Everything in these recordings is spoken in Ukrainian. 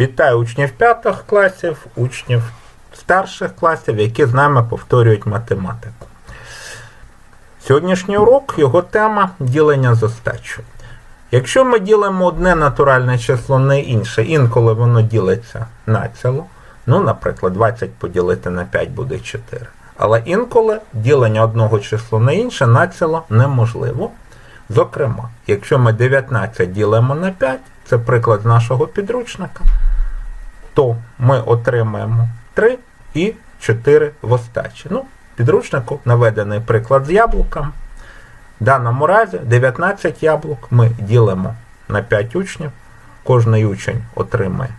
Вітаю учнів п'ятих класів, учнів старших класів, які з нами повторюють математику. Сьогоднішній урок його тема ділення з остачою. Якщо ми ділимо одне натуральне число на інше, інколи воно ділиться націло, ну, наприклад, 20 поділити на 5 буде 4. Але інколи ділення одного числа на інше націло неможливо. Зокрема, якщо ми 19 ділимо на 5, це приклад нашого підручника, то ми отримаємо 3 і 4 в остачі. Ну, підручнику наведений приклад з яблуком. В даному разі 19 яблук ми ділимо на 5 учнів. Кожний учень отримає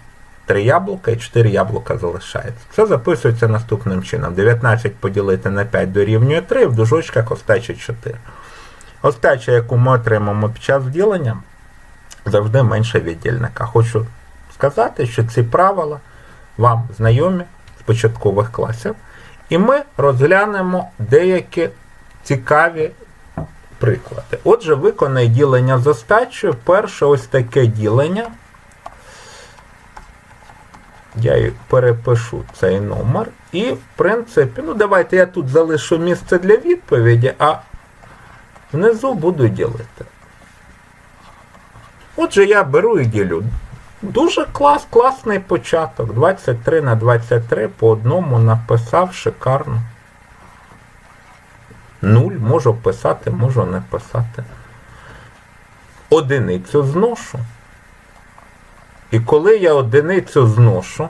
3 яблука і 4 яблука залишається. Це записується наступним чином. 19 поділити на 5 дорівнює 3, в дужочках остача 4. Остача, яку ми отримаємо під час ділення, завжди менше від дільника. Хочу сказати, що ці правила вам знайомі з початкових класів. І ми розглянемо деякі цікаві приклади. Отже, виконай ділення з остачею. Перше ось таке ділення. Я перепишу цей номер. І, в принципі, ну давайте я тут залишу місце для відповіді, а внизу буду ділити. Отже, я беру і ділю. Дуже клас, класний початок. 23 на 23 по одному написав шикарно. Нуль можу писати, можу не писати. Одиницю зношу. І коли я одиницю зношу,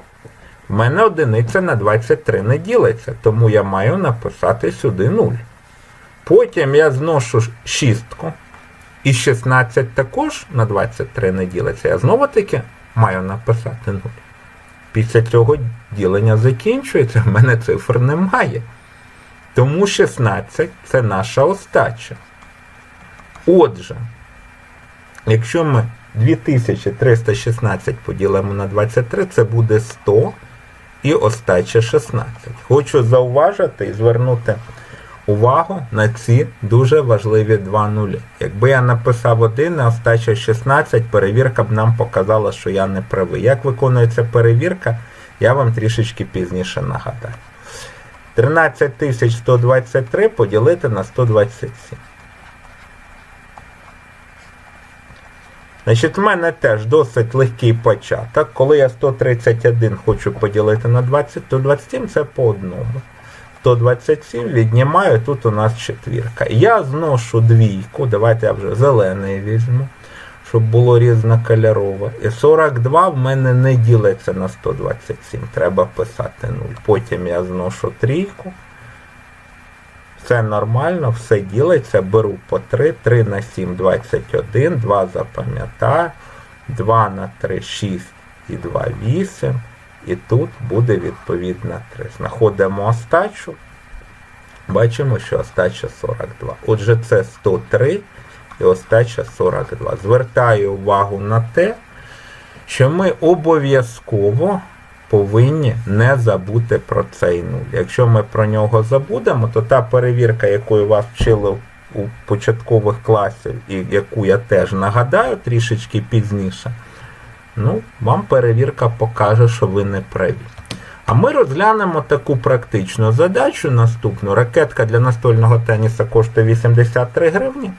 в мене одиниця на 23 не ділиться, тому я маю написати сюди 0. Потім я зношу шістку. І 16 також на 23 не ділиться. Я знову таки маю написати 0. Після цього ділення закінчується, в мене цифр немає. Тому 16 це наша остача. Отже, якщо ми 2316 поділимо на 23, це буде 100 і остача 16. Хочу зауважити і звернути увагу на ці дуже важливі два нулі. Якби я написав 1, а остача 16, перевірка б нам показала, що я не правий. Як виконується перевірка, я вам трішечки пізніше нагадаю. 13123 поділити на 127. Значить, в мене теж досить легкий початок. Коли я 131 хочу поділити на 20, то 27 це по одному. 127 віднімаю, тут у нас четвірка. Я зношу двійку, давайте я вже зелений візьму, щоб було різнокольорове. І 42 в мене не ділиться на 127, треба писати 0. Потім я зношу трійку. Все нормально, все ділиться, беру по 3, 3 на 7, 21, 2 запам'ятаю, 2 на 3, 6 і 2, 8. І тут буде відповідна 3. Знаходимо остачу. Бачимо, що остача 42. Отже, це 103 і остача 42. Звертаю увагу на те, що ми обов'язково повинні не забути про цей нуль. Якщо ми про нього забудемо, то та перевірка, якою вас вчили у початкових класів, і яку я теж нагадаю трішечки пізніше, ну, вам перевірка покаже, що ви не праві. А ми розглянемо таку практичну задачу наступну. Ракетка для настольного теніса коштує 83 гривні.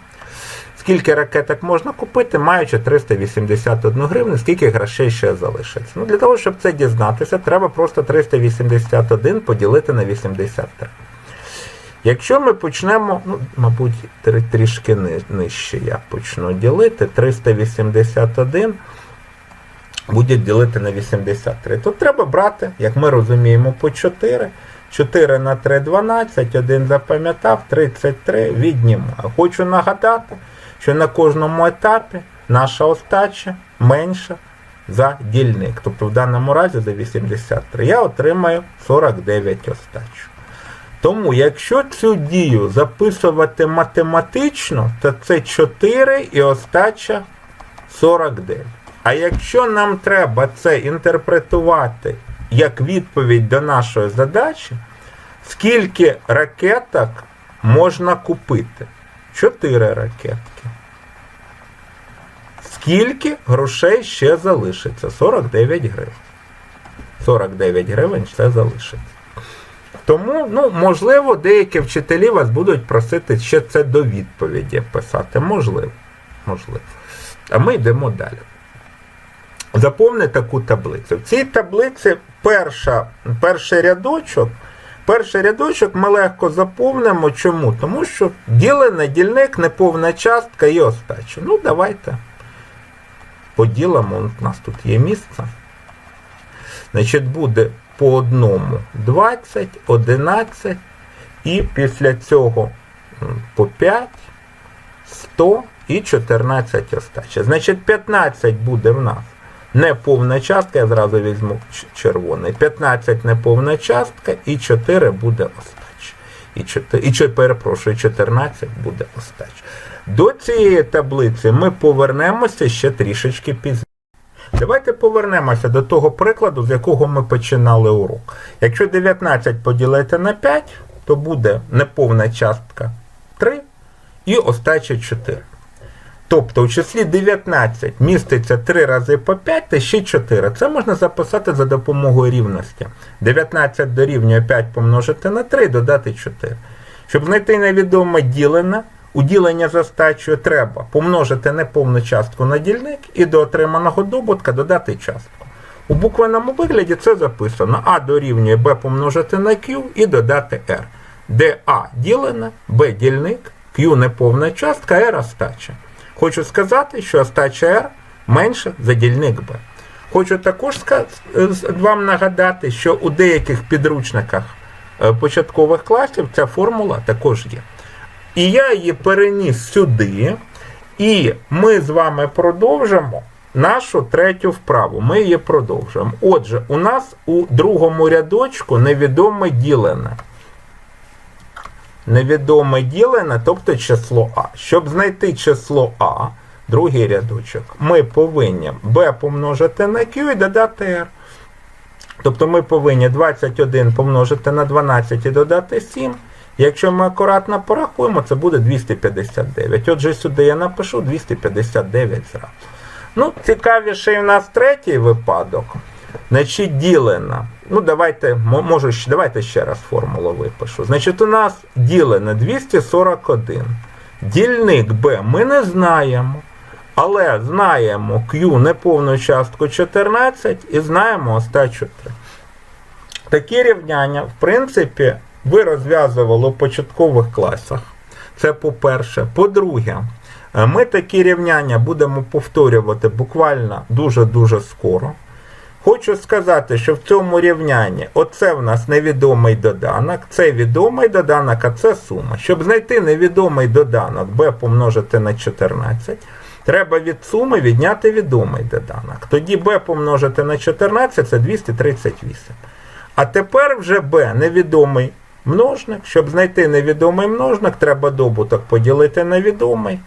Скільки ракеток можна купити, маючи 381 гривню, скільки грошей ще залишиться. Ну, Для того, щоб це дізнатися, треба просто 381 поділити на 83. Якщо ми почнемо, ну, мабуть, трішки нижче я почну ділити, 381 буде ділити на 83. Тут треба брати, як ми розуміємо, по 4. 4 на 3 12, 1 запам'ятав, 33 віднімаю. Хочу нагадати, що на кожному етапі наша остача менша за дільник. Тобто в даному разі за 83. Я отримаю 49 остачу. Тому, якщо цю дію записувати математично, то це 4 і остача 49. А якщо нам треба це інтерпретувати як відповідь до нашої задачі, скільки ракеток можна купити? 4 ракетки. скільки грошей ще залишиться? 49 гривень. 49 гривень ще залишиться. Тому, ну, можливо, деякі вчителі вас будуть просити ще це до відповіді писати. Можливо. Можливо. А ми йдемо далі. Заповни таку таблицю. В цій таблиці перша, перший рядочок. Перший рядочок ми легко заповнимо. Чому? Тому що ділений дільник, неповна частка і остача. Ну, давайте поділимо. У нас тут є місце. Значить, буде по одному 20, 11 і після цього по 5, 100 і 14 остача. Значить, 15 буде в нас неповна частка, я зразу візьму червоний. 15 неповна частка і 4 буде остача. І 4, і, чо- перепрошую, 14 буде остача. До цієї таблиці ми повернемося ще трішечки пізніше. Давайте повернемося до того прикладу, з якого ми починали урок. Якщо 19 поділити на 5, то буде неповна частка 3 і остача 4. Тобто у числі 19 міститься 3 рази по 5 та ще 4. Це можна записати за допомогою рівності. 19 дорівнює 5 помножити на 3 і додати 4. Щоб знайти невідоме ділене, у ділення за стачею треба помножити неповну частку на дільник і до отриманого добутка додати частку. У буквенному вигляді це записано А дорівнює Б помножити на Q і додати R, де А ділене, Б дільник, Q неповна частка, R остача. Хочу сказати, що остача R менше за дільник Б. Хочу також вам нагадати, що у деяких підручниках е, початкових класів ця формула також є. І я її переніс сюди, і ми з вами продовжимо нашу третю вправу. Ми її продовжимо. Отже, у нас у другому рядочку невідоме ділене. Невідоме ділене, тобто число А. Щоб знайти число А, другий рядочок, ми повинні b помножити на Q і додати R. Тобто ми повинні 21 помножити на 12 і додати 7. Якщо ми акуратно порахуємо, це буде 259. Отже, сюди я напишу 259 зразу. Ну, цікавіший у нас третій випадок. Значить, ділена. Ну, давайте, можу, давайте ще раз формулу випишу. Значить, у нас ділене 241. Дільник B ми не знаємо. Але знаємо Q неповну частку 14 і знаємо остачу 3. Такі рівняння, в принципі, ви розв'язували у початкових класах. Це по-перше. По-друге, ми такі рівняння будемо повторювати буквально дуже-дуже скоро. Хочу сказати, що в цьому рівнянні оце в нас невідомий доданок, це відомий доданок, а це сума. Щоб знайти невідомий доданок b помножити на 14, треба від суми відняти відомий доданок. Тоді b помножити на 14 це 238. А тепер вже b невідомий множник. Щоб знайти невідомий множник, треба добуток поділити на відомий.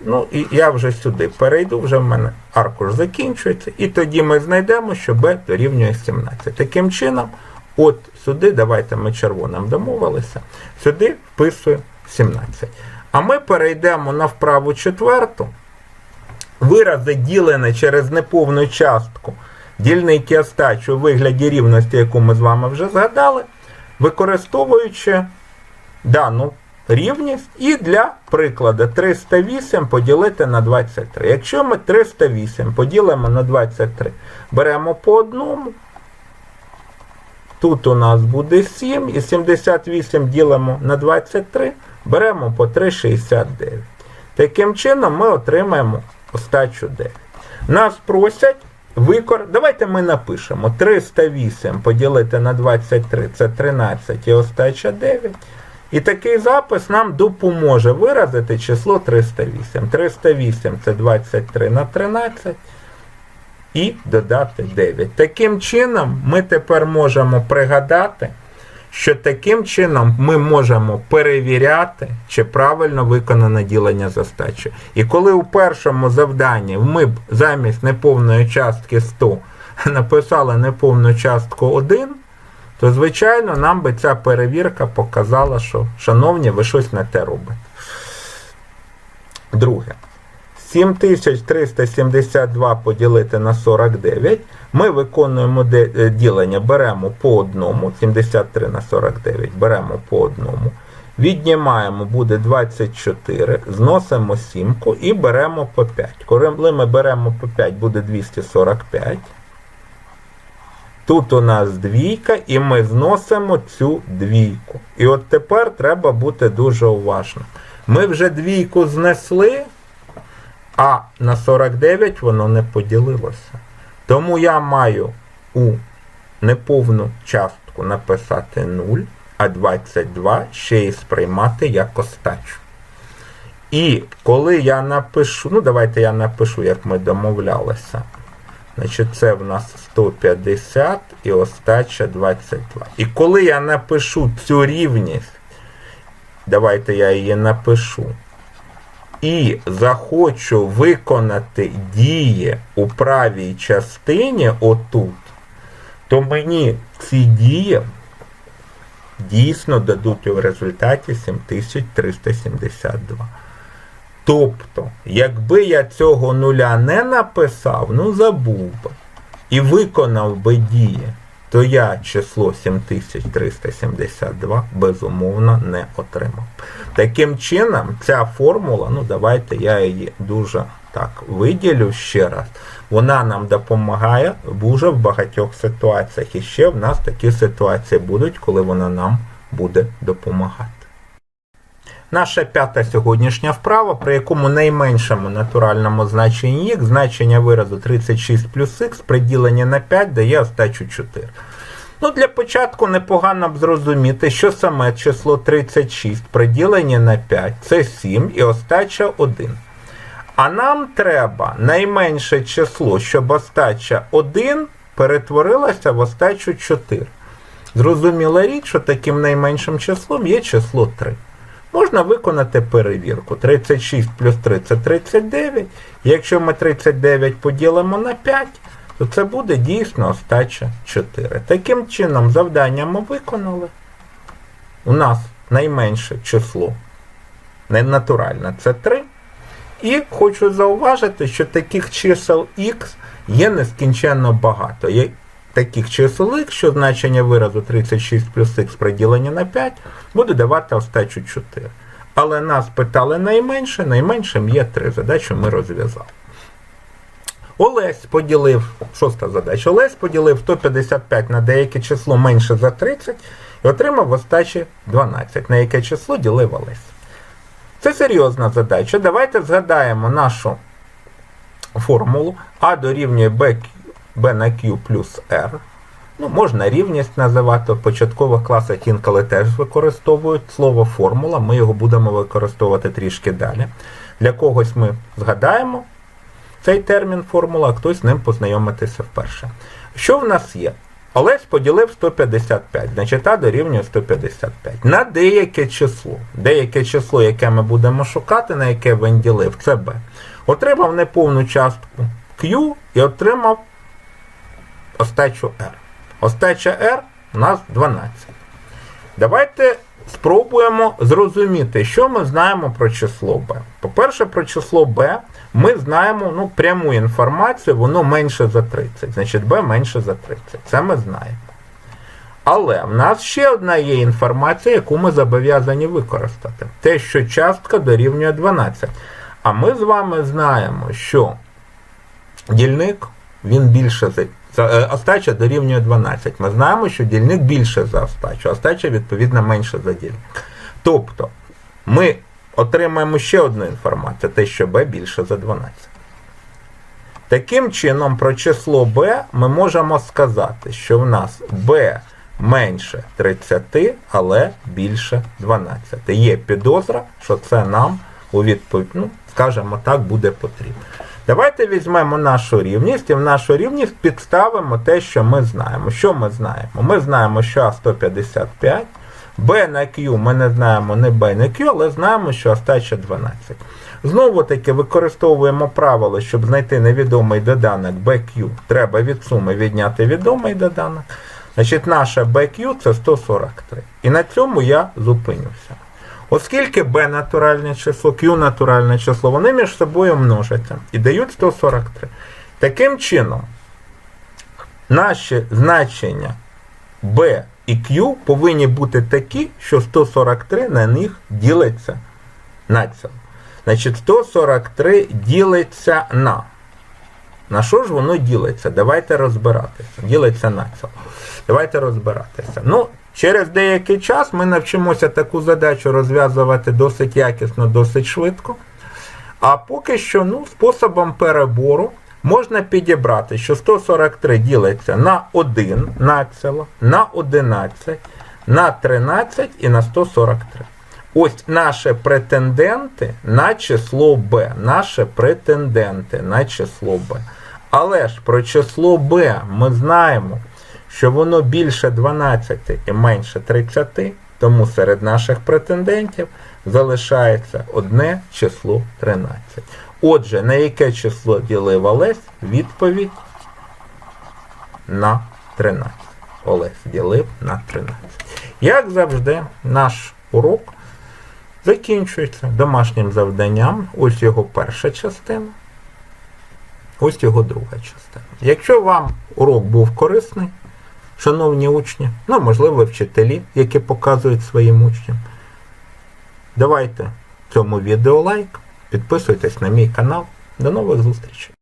Ну, і я вже сюди перейду, вже в мене аркуш закінчується, і тоді ми знайдемо, що b дорівнює 17. Таким чином, от сюди, давайте ми червоним домовилися, сюди вписую 17. А ми перейдемо на вправу четверту. Вирази ділене через неповну частку дільники остачі у вигляді рівності, яку ми з вами вже згадали, використовуючи дану рівність і для прикладу 308 поділити на 23. Якщо ми 308 поділимо на 23, беремо по одному, тут у нас буде 7 і 78 ділимо на 23, беремо по 3,69. Таким чином ми отримаємо остачу 9. Нас просять викор... Давайте ми напишемо 308 поділити на 23 це 13 і остача 9. І такий запис нам допоможе виразити число 308. 308 це 23 на 13 і додати 9. Таким чином, ми тепер можемо пригадати, що таким чином ми можемо перевіряти, чи правильно виконане ділення за стачі. І коли у першому завданні ми б замість неповної частки 100 написали неповну частку 1, то, звичайно, нам би ця перевірка показала, що, шановні, ви щось не те робите. Друге. 7372 поділити на 49. Ми виконуємо е, ділення, беремо по одному, 73 на 49, беремо по одному. Віднімаємо, буде 24, зносимо сімку і беремо по 5. Коли ми беремо по 5, буде 245. Тут у нас двійка, і ми зносимо цю двійку. І от тепер треба бути дуже уважним. Ми вже двійку знесли, а на 49 воно не поділилося. Тому я маю у неповну частку написати 0, а 22 ще й сприймати як остачу. І коли я напишу, ну давайте я напишу, як ми домовлялися. Значить, це в нас 150 і остача 22. І коли я напишу цю рівність, давайте я її напишу. І захочу виконати дії у правій частині отут, то мені ці дії дійсно дадуть у результаті 7372. Тобто, якби я цього нуля не написав, ну забув би, і виконав би дії, то я число 7372 безумовно не отримав. Таким чином, ця формула, ну давайте я її дуже так виділю ще раз. Вона нам допомагає дуже в багатьох ситуаціях. І ще в нас такі ситуації будуть, коли вона нам буде допомагати. Наша п'ята сьогоднішня вправа, при якому найменшому натуральному значенні х, значення виразу 36 плюс х, приділення на 5 дає остачу 4. Ну, для початку непогано б зрозуміти, що саме число 36 приділення на 5 це 7 і остача 1. А нам треба найменше число, щоб остача 1 перетворилася в остачу 4. Зрозуміла річ, що таким найменшим числом є число 3. Можна виконати перевірку. 36 плюс 3 це 39. Якщо ми 39 поділимо на 5, то це буде дійсно остача 4. Таким чином, завдання ми виконали. У нас найменше число ненатуральне це 3. І хочу зауважити, що таких чисел х є нескінченно багато. Таких чисел х, що значення виразу 36 плюс х приділення на 5 буде давати остачу 4. Але нас питали найменше, найменшим є 3. Задачу ми розв'язали. Олесь поділив, шоста задача, Олесь поділив 155 на деяке число менше за 30 і отримав в остачі 12, на яке число ділив Олесь. Це серйозна задача. Давайте згадаємо нашу формулу А дорівнює B, B на Q плюс R. Ну, можна рівність називати. В початкових класах інколи теж використовують слово формула. Ми його будемо використовувати трішки далі. Для когось ми згадаємо цей термін формула, а хтось з ним познайомитися вперше. Що в нас є? Олесь поділив 155, значить А дорівнює 155. На деяке число. Деяке число, яке ми будемо шукати, на яке він ділив, це b. Отримав неповну частку Q і отримав остачу R. Остача R у нас 12. Давайте спробуємо зрозуміти, що ми знаємо про число b. По-перше, про число b ми знаємо ну, пряму інформацію, воно менше за 30. Значить, b менше за 30. Це ми знаємо. Але в нас ще одна є інформація, яку ми зобов'язані використати. Те, що частка дорівнює 12. А ми з вами знаємо, що дільник він більше за. е, Остача дорівнює 12. Ми знаємо, що дільник більше за остачу, остача, відповідно, менше за дільник. Тобто, ми отримаємо ще одну інформацію, те, що b більше за 12. Таким чином, про число b ми можемо сказати, що в нас b менше 30, але більше 12. Є підозра, що це нам у відповідь, ну, скажімо так, буде потрібно. Давайте візьмемо нашу рівність і в нашу рівність підставимо те, що ми знаємо. Що ми знаємо? Ми знаємо, що А 155, B на Q ми не знаємо не B, не Q, але знаємо, що остача 12. Знову таки використовуємо правило, щоб знайти невідомий доданок BQ, треба від суми відняти відомий доданок. Значить, наша BQ це 143. І на цьому я зупинюся. Оскільки b натуральне число, q натуральне число, вони між собою множаться і дають 143. Таким чином, наші значення b і q повинні бути такі, що 143 на них ділиться націло. Значить, 143 ділиться на. На що ж воно ділиться? Давайте розбиратися. Ділиться на ціло. Давайте розбиратися. Ну, через деякий час ми навчимося таку задачу розв'язувати досить якісно, досить швидко. А поки що, ну, способом перебору можна підібрати, що 143 ділиться на 1 націло, на 11, на 13 і на 143. Ось наші претенденти на число b. Наші претенденти на число b. Але ж про число b ми знаємо, що воно більше 12 і менше 30, тому серед наших претендентів залишається одне число 13. Отже, на яке число ділив Олесь? Відповідь на 13. Олесь ділив на 13. Як завжди, наш урок закінчується домашнім завданням. Ось його перша частина. Ось його друга частина. Якщо вам урок був корисний, шановні учні, ну, можливо, вчителі, які показують своїм учням, давайте цьому відео лайк, підписуйтесь на мій канал. До нових зустрічей!